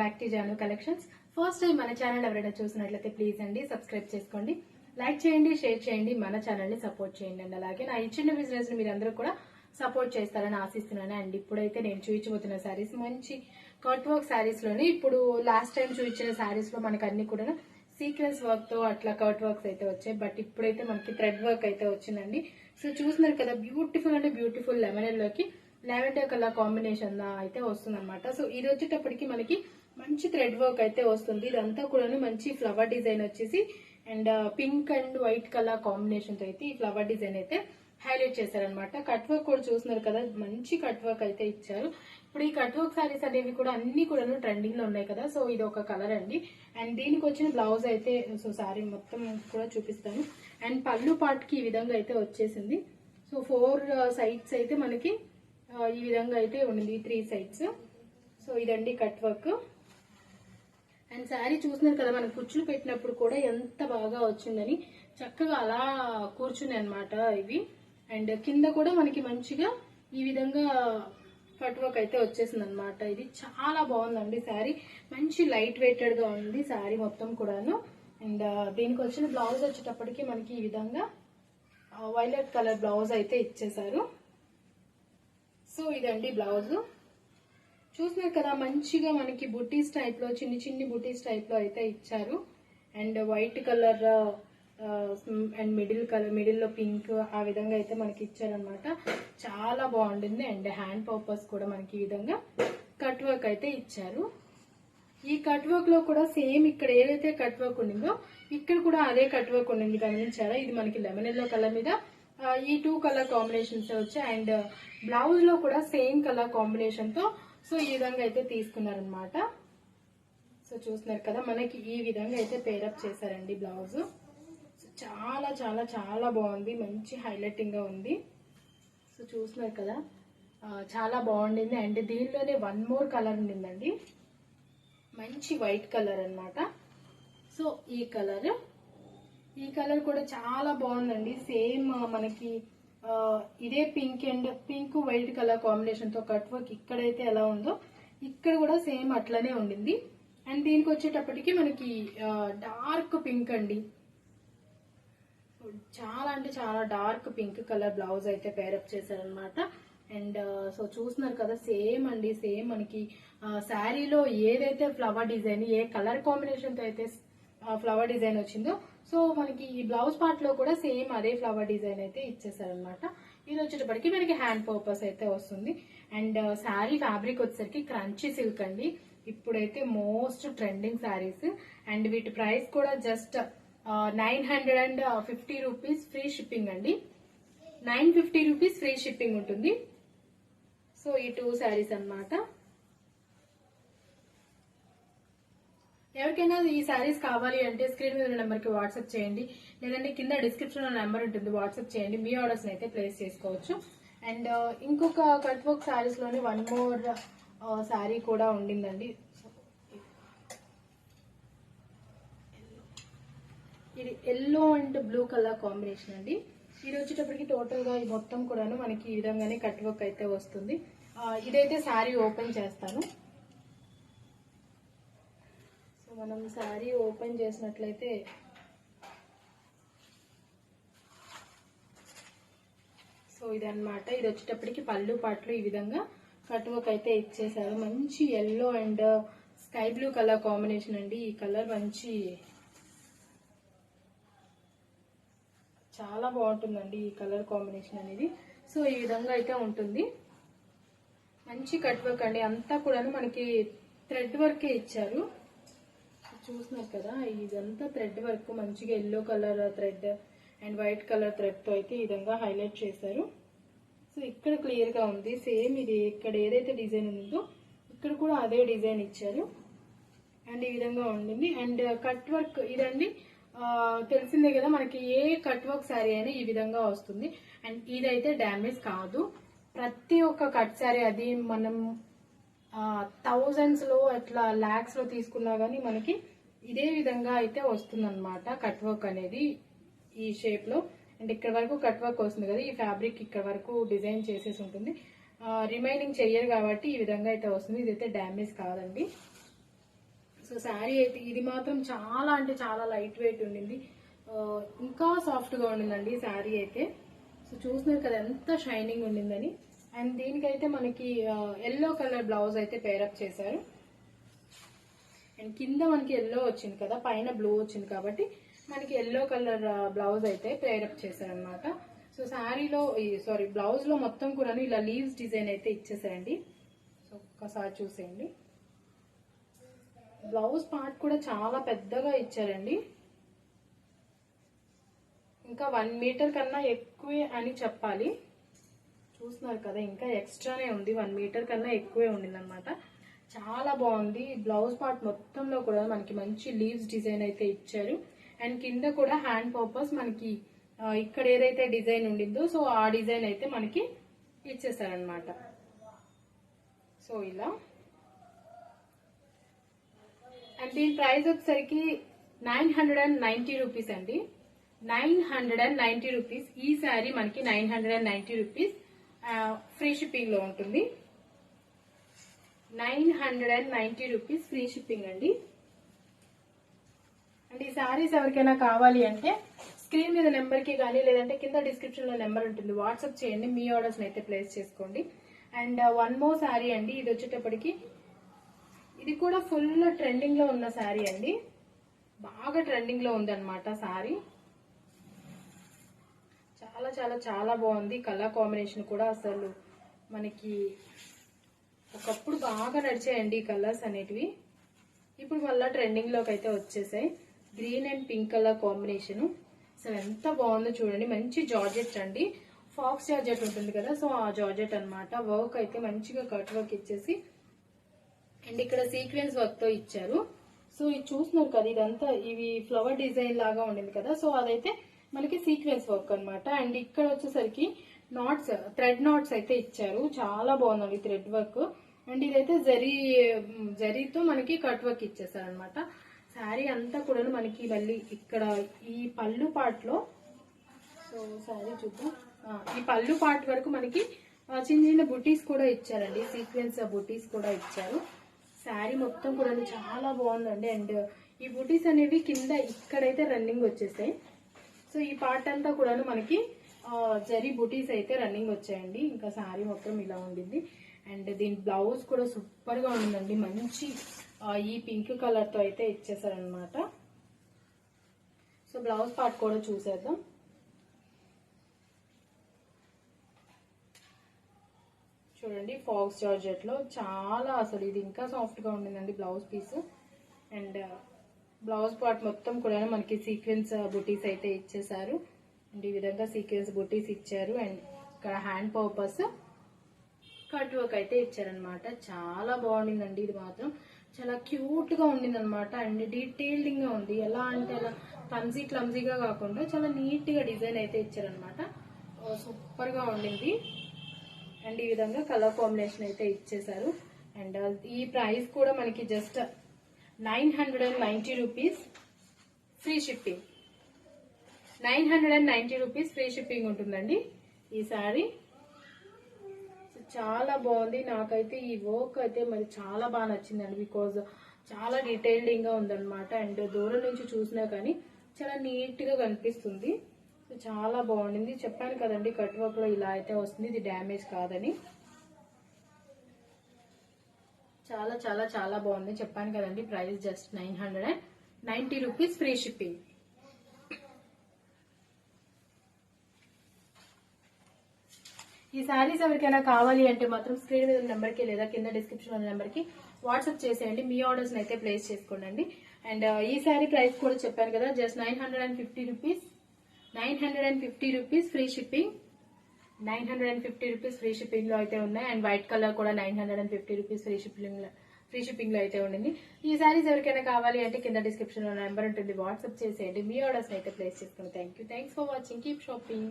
Back to Jaanu collections. First time మన channel ఎవరైనా చూసినట్లయితే ప్లీజ్ అండి సబ్స్క్రైబ్ చేసుకోండి. లైక్ చేయండి షేర్ చేయండి మన ఛానల్ని సపోర్ట్ చేయండి అండి. అలాగే నా ఇచ్చిన బిజినెస్ని బిజినెస్ని మీరు అందరూ కూడా సపోర్ట్ చేస్తారని ఆశిస్తున్నాను. అండ్ ఇప్పుడైతే నేను చూపించబోతున్న శారీస్ మంచి కట్ వర్క్ శారీస్లోని. ఇప్పుడు లాస్ట్ టైం చూపించిన శారీస్లో మనకు అన్ని కూడా సీక్వెన్స్ వర్క్తో అట్లా కట్ వర్క్స్ అయితే వచ్చాయి. బట్ ఇప్పుడైతే మనకి థ్రెడ్ వర్క్ అయితే వచ్చిందండి. సో చూస్తున్నారు కదా బ్యూటిఫుల్ అంటే బ్యూటిఫుల్ లెమనెల్లోకి లోకి లావెండర్ కలర్ కాంబినేషన్ అయితే వస్తుందన్నమాట. సో ఇది వచ్చేటప్పటికి మనకి మంచి థ్రెడ్ వర్క్ అయితే వస్తుంది. ఇదంతా కూడా మంచి ఫ్లవర్ డిజైన్ వచ్చేసి and pink and white colour కాంబినేషన్తో అయితే ఈ ఫ్లవర్ డిజైన్ అయితే హైలైట్ చేశారనమాట కట్ వర్క్ కూడా చూస్తున్నారు కదా మంచి కట్ వర్క్ అయితే ఇచ్చారు. ఇప్పుడు ఈ కట్ వర్క్ సారీస్ అనేవి కూడా అన్ని కూడా ట్రెండింగ్లో ఉన్నాయి కదా. సో ఇది ఒక కలర్ అండి. అండ్ దీనికి వచ్చిన బ్లౌజ్ అయితే సో సారీ మొత్తం కూడా చూపిస్తాను. అండ్ పళ్ళు పాటుకి ఈ విధంగా అయితే వచ్చేసింది. సో ఫోర్ సైడ్స్ అయితే మనకి uh, ఈ విధంగా అయితే ఉండింది. త్రీ సైడ్స్ సో ఇదండి కట్ వర్క్ అండ్ శారీ చూసినారు కదా మనం కుచ్చులు పెట్టినప్పుడు కూడా ఎంత బాగా వచ్చిందని. చక్కగా అలా కూర్చున్నాయి అనమాట ఇవి. అండ్ కింద కూడా మనకి మంచిగా ఈ విధంగా కట్ వర్క్ అయితే వచ్చేసింది అనమాట ఇది చాలా బాగుందండి శారీ. మంచి లైట్ వెయిటెడ్గా ఉంది శారీ మొత్తం కూడాను. అండ్ దీనికి వచ్చిన బ్లౌజ్ వచ్చేటప్పటికి మనకి ఈ విధంగా వైలెట్ కలర్ బ్లౌజ్ అయితే ఇచ్చేసారు సో ఇదండి బ్లౌజ్. చూసినారు కదా మంచిగా మనకి బుటీస్ టైప్లో చిన్ని చిన్ని బుటీస్ టైప్లో అయితే ఇచ్చారు. And white colour and middle colour మిడిల్లో పింక్ ఆ విధంగా అయితే మనకి ఇచ్చారనమాట చాలా బాగుంటుంది అండ్ హ్యాండ్ పర్పస్ కూడా మనకి ఈ విధంగా కట్ వర్క్ అయితే ఇచ్చారు. ఈ కట్ వర్క్లో కూడా సేమ్ ఇక్కడ ఏదైతే కట్ వర్క్ ఉండిందో ఇక్కడ కూడా అదే కట్ వర్క్ ఉండింది గమనించారా? ఇది మనకి లెమన్ ఎల్లో కలర్ మీద. ఈ టూ కలర్ కాంబినేషన్స్ వచ్చాయి. అండ్ బ్లౌజ్లో కూడా సేమ్ కలర్ కాంబినేషన్తో సో ఈ విధంగా అయితే తీసుకున్నారనమాట సో చూస్తున్నారు కదా మనకి ఈ విధంగా అయితే పేరప్ చేశారండి బ్లౌజ్. చాలా చాలా చాలా బాగుంది. మంచి హైలైటింగ్గా ఉంది. సో చూస్తున్నారు కదా చాలా బాగుండింది. అండ్ దీనిలోనే వన్ మోర్ కలర్ ఉండిందండి. మంచి వైట్ కలర్ అనమాట సో ఈ కలర్ ఈ కలర్ కూడా చాలా బాగుందండి. సేమ్ మనకి ఇదే pink and pink white colour కాంబినేషన్తో కట్ వర్క్ ఇక్కడైతే ఎలా ఉందో ఇక్కడ కూడా సేమ్ అట్లనే ఉండింది. అండ్ దీనికి వచ్చేటప్పటికి మనకి డార్క్ పింక్ అండి. చాలా అంటే చాలా డార్క్ పింక్ కలర్ బ్లౌజ్ అయితే పేరప్ చేశారనమాట అండ్ సో చూస్తున్నారు కదా సేమ్ అండి సేమ్ మనకి. Uh, శారీలో ఏదైతే ఫ్లవర్ డిజైన్ ఏ కలర్ కాంబినేషన్తో అయితే uh, ఫ్లవర్ డిజైన్ వచ్చిందో సో మనకి ఈ బ్లౌజ్ పార్ట్లో కూడా సేమ్ అదే ఫ్లవర్ డిజైన్ అయితే ఇచ్చేసారనమాట ఇది వచ్చేటప్పటికి మనకి హ్యాండ్ పర్పస్ అయితే వస్తుంది. అండ్ uh, శారీ ఫ్యాబ్రిక్ వచ్చేసరికి క్రంచీ సిల్క్ అండి. ఇప్పుడైతే మోస్ట్ ట్రెండింగ్ శారీస్ అండ్ వీటి ప్రైస్ కూడా just nine hundred and fifty rupees free shipping అండి. Nine fifty rupees free shipping ఉంటుంది. సో ఈ టూ శారీస్ అన్నమాట. ఎవరికైనా ఈ శారీస్ కావాలి అంటే స్క్రీన్ మీద ఉన్న నెంబర్కి వాట్సాప్ చేయండి. లేదంటే కింద డిస్క్రిప్షన్ నెంబర్ ఉంటుంది వాట్సాప్ చేయండి. మీ ఆర్డర్స్ని అయితే ప్లేస్ చేసుకోవచ్చు. అండ్ ఇంకొక కట్ వర్క్ శారీస్లోని వన్ మోర్ శారీ కూడా ఉండిందండి. ఇది yellow and blue colour combination అండి. ఇది వచ్చేటప్పటికి టోటల్గా ఈ మొత్తం కూడాను మనకి ఈ విధంగానే కట్ వర్క్ అయితే వస్తుంది. ఇదైతే శారీ ఓపెన్ చేస్తాను. సో మనం శారీ ఓపెన్ చేసినట్లయితే సో ఇదన్నమాట. ఇది వచ్చేటప్పటికి పళ్ళు పాటలు ఈ విధంగా కట్ వర్క్ అయితే ఇచ్చేసారు. మంచి yellow and sky blue colour combination అండి. ఈ కలర్ మంచి చాలా బాగుంటుందండి ఈ కలర్ కాంబినేషన్ అనేది. సో ఈ విధంగా అయితే ఉంటుంది. మంచి కట్ వర్క్ అండి. అంతా కూడా మనకి థ్రెడ్ వర్కే ఇచ్చారు. చూస్తున్నారు కదా ఇదంతా థ్రెడ్ వర్క్. మంచిగా yellow colour thread and white colour థ్రెడ్తో అయితే ఈ విధంగా హైలైట్ చేశారు. సో ఇక్కడ క్లియర్గా ఉంది. సేమ్ ఇది ఇక్కడ ఏదైతే డిజైన్ ఉందో ఇక్కడ కూడా అదే డిజైన్ ఇచ్చారు. అండ్ ఈ విధంగా ఉండింది అండ్ కట్ వర్క్ ఇదండి. తెలిసిందే కదా మనకి ఏ కట్ వర్క్ శారీ అయినా ఈ విధంగా వస్తుంది. అండ్ ఇదైతే డ్యామేజ్ కాదు. ప్రతి ఒక్క కట్ శారీ అది మనం థౌజండ్స్లో అట్లా లాక్స్లో తీసుకున్నా గానీ మనకి ఇదే విధంగా అయితే వస్తుందన్నమాట కట్ వర్క్ అనేది ఈ షేప్లో. అండ్ ఇక్కడ వరకు కట్ వర్క్ వస్తుంది కదా ఈ ఫ్యాబ్రిక్ ఇక్కడ వరకు డిజైన్ చేసేసి ఉంటుంది. రిమైనింగ్ చెయ్యరు కాబట్టి ఈ విధంగా అయితే వస్తుంది. ఇదైతే డ్యామేజ్ కాదండి. సో శారీ అయితే ఇది మాత్రం చాలా అంటే చాలా లైట్ వెయిట్ ఉండింది. ఇంకా సాఫ్ట్గా ఉండిందండి శారీ అయితే. సో చూస్తున్నారు కదా ఎంత షైనింగ్ ఉండిందని. అండ్ దీనికైతే మనకి ఎల్లో కలర్ బ్లౌజ్ అయితే పేరప్ చేశారు. అండ్ కింద మనకి ఎల్లో వచ్చింది కదా పైన బ్లూ వచ్చింది కాబట్టి మనకి ఎల్లో కలర్ బ్లౌజ్ అయితే పేరప్ చేశారనమాట సో శారీలో సారీ బ్లౌజ్లో మొత్తం కూడా ఇలా లీవ్స్ డిజైన్ అయితే ఇచ్చేసారండి సో ఒక్కసారి చూసేయండి. బ్లౌజ్ పార్ట్ కూడా చాలా పెద్దగా ఇచ్చారండి. ఇంకా వన్ మీటర్ కన్నా ఎక్కువే అని చెప్పాలి. చూస్తున్నారు కదా ఇంకా ఎక్స్ట్రానే ఉంది. వన్ మీటర్ కన్నా ఎక్కువే ఉండిందనమాట చాలా బాగుంది. బ్లౌజ్ పార్ట్ మొత్తంలో కూడా మనకి మంచి లీవ్స్ డిజైన్ అయితే ఇచ్చారు. అండ్ కింద కూడా హ్యాండ్ పర్పస్ మనకి ఇక్కడ ఏదైతే డిజైన్ ఉండిందో సో ఆ డిజైన్ అయితే మనకి ఇచ్చేసారనమాట సో ఇలా అండ్ దీని ప్రైస్ వచ్చేసరికి nine hundred and ninety rupees అండి. Nine hundred and ninety rupees ఈ శారీ మనకి nine hundred and ninety rupees free షిప్పింగ్లో ఉంటుంది. Nine hundred and ninety rupees free shipping అండి. అండ్ ఈ శారీస్ ఎవరికైనా కావాలి అంటే స్క్రీన్ మీద నెంబర్కి కానీ లేదంటే కింద డిస్క్రిప్షన్లో నెంబర్ ఉంటుంది. వాట్సాప్ చేయండి. మీ ఆర్డర్స్ని అయితే ప్లేస్ చేసుకోండి. అండ్ వన్ మోర్ శారీ అండి. ఇది వచ్చేటప్పటికి ఇది కూడా ఫుల్ ట్రెండింగ్లో ఉన్న శారీ అండి. బాగా ట్రెండింగ్లో ఉంది శారీ చాలా చాలా చాలా బాగుంది. కలర్ కాంబినేషన్ కూడా అసలు మనకి ఒకప్పుడు బాగా నడిచాయండి ఈ కలర్స్ అనేటివి. ఇప్పుడు మళ్ళీ ట్రెండింగ్లోకి అయితే వచ్చేసాయి. Green and pink colour combination అసలు ఎంత బాగుందో చూడండి. మంచి జార్జెట్ అండి. ఫాక్స్ జార్జెట్ ఉంటుంది కదా సో ఆ జార్జెట్ అన్నమాట. వర్క్ అయితే మంచిగా కట్ వర్క్ ఇచ్చేసి అండ్ ఇక్కడ సీక్వెన్స్ వర్క్తో ఇచ్చారు. సో ఇది చూస్తున్నారు కదా ఇదంతా ఇవి ఫ్లవర్ డిజైన్ లాగా ఉండింది కదా. సో అదైతే మనకి సీక్వెన్స్ వర్క్ అనమాట అండ్ ఇక్కడ వచ్చేసరికి నాట్స్ థ్రెడ్ నాట్స్ అయితే ఇచ్చారు. చాలా బాగుందండి థ్రెడ్ వర్క్ అండ్ ఇదైతే జరీ జరీతో మనకి కట్ వర్క్ ఇచ్చేసారు అనమాట శారీ అంతా కూడా మనకి మళ్ళీ ఇక్కడ ఈ పళ్ళు పాటలో సో శారీ చూద్దాం. ఈ పళ్ళు పార్ట్ వరకు మనకి చిన్న చిన్న బుటీస్ కూడా ఇచ్చారండి. సీక్వెన్స్ బుటీస్ కూడా ఇచ్చారు. శారీ మొత్తం కూడా చాలా బాగుందండి. అండ్ ఈ బుటీస్ అనేవి కింద ఇక్కడైతే రన్నింగ్ వచ్చేసాయి. సో ఈ పార్ట్ అంతా కూడా మనకి జరీ బుటీస్ అయితే రన్నింగ్ వచ్చాయండి. ఇంకా శారీ మొత్తం ఇలా ఉండింది. అండ్ దీని బ్లౌజ్ కూడా సూపర్గా మంచి ఈ పింక్ కలర్తో అయితే ఇచ్చేసారనమాట సో బ్లౌజ్ పార్ట్ కూడా చూసేద్దాం. చూడండి ఫాక్స్ జార్జెట్లో చాలా అసలు ఇది ఇంకా సాఫ్ట్గా ఉండిందండి blouse piece. And uh, blouse part మొత్తం కూడా మనకి సీక్వెన్స్ uh, బుటీస్ అయితే ఇచ్చేసారు అండ్ ఈ విధంగా సీక్వెన్స్ బుటీస్ ఇచ్చారు. అండ్ ఇక్కడ హ్యాండ్ పర్పస్ కట్ వర్క్ అయితే ఇచ్చారనమాట చాలా బాగుండిందండి ఇది మాత్రం. చాలా క్యూట్గా ఉండింది అనమాట అండ్ డీటెయిల్డింగ్గా ఉంది. ఎలా అంటే అలా క్లమ్జీ క్లమ్జీగా కాకుండా చాలా నీట్గా డిజైన్ అయితే ఇచ్చారనమాట సూపర్ uh, గా ఉండింది. అండ్ ఈ విధంగా కలర్ కాంబినేషన్ అయితే ఇచ్చేసారు అండ్ ఈ ప్రైస్ కూడా మనకి just nine hundred and ninety rupees free shipping. Nine hundred and ninety rupees free shipping ఉంటుందండి ఈ సారీ చాలా బాగుంది. నాకైతే ఈ వర్క్ అయితే మరి చాలా బాగా నచ్చిందండి బికాజ్ చాలా డీటెయిల్డింగ్గా ఉందన్నమాట. అండ్ దూరం నుంచి చూసినా కానీ చాలా నీట్గా కనిపిస్తుంది. చాలా బాగుండింది. చెప్పాను కదండి కట్ వర్క్లో ఇలా అయితే వస్తుంది ఇది డ్యామేజ్ కాదని. చాలా చాలా చాలా బాగుంది. చెప్పాను కదండి price just nine hundred and ninety rupees free shipping. ఈ శారీస్ ఎవరికైనా కావాలి అంటే మాత్రం స్క్రీన్ మీద నెంబర్కి లేదా కింద డిస్క్రిప్షన్ ఉన్న నెంబర్కి వాట్సాప్ చేసేయండి. మీ ఆర్డర్స్ని అయితే ప్లేస్ చేసుకోండి. అండ్ ఈ శారీ ప్రైస్ కూడా చెప్పాను కదా just nine hundred and fifty rupees. Nine hundred and fifty rupees free shipping. Nine hundred and fifty rupees free షిప్పింగ్లో అయితే ఉన్నాయి. అండ్ వైట్ కలర్ కూడా nine hundred and fifty rupees free shipping free షిప్పింగ్లో అయితే ఉండింది. ఈ సారీస్ ఎవరికైనా కావాలి అంటే కింద డిస్క్రిప్షన్లో నెంబర్ ఉంటుంది. వాట్సాప్ చేసేయండి. మీ ఆర్డర్స్ అయితే ప్లేస్ చేసుకోండి thank you thanks for watching. Keep shopping.